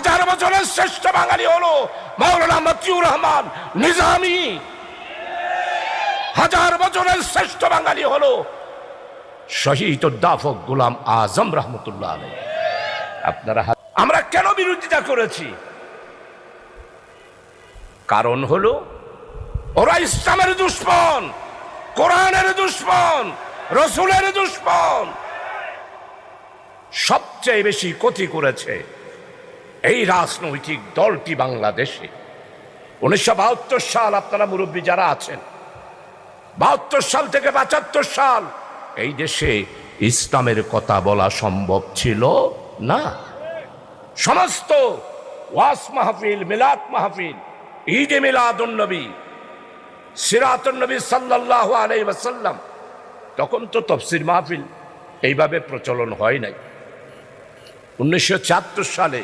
হাজার বছরের শ্রেষ্ঠ বাঙালি হলো মাওলানা মতিউর রহমান নিজামি। হাজার বছরের শ্রেষ্ঠ বাঙালি হলো শহীদ উদ্দাফক গুলাম আজম রহমতুল্লাহ আলাই আপনারা আমরা কেন বিরোধিতা করেছি? কারণ হলো, ওরা ইসলামের দুশ্মন, কোরআনের দুশ্মন, রসুলের দুশ্মন। সবচেয়ে বেশি ক্ষতি করেছে এই রাজনৈতিক দলটি বাংলাদেশে। উনিশশো বাহাত্তর সাল আপনারা মুরব্বী যারা আছেন, বাহাত্তর সাল থেকে পঁচাত্তর সাল, এই দেশে ইসলামের কথা বলা সম্ভব ছিল না। সমস্ত ওয়াস মাহফিল, মিলাদ মাহফিল ঈদে মিলাদুন্নবী সিরাতুন্নবী সাল্লাহ আলাই ওয়াসাল্লাম, তখন তো তফসির মাহফিল এইভাবে প্রচলন হয় নাই। উনিশশো ছিয়াত্তর সালে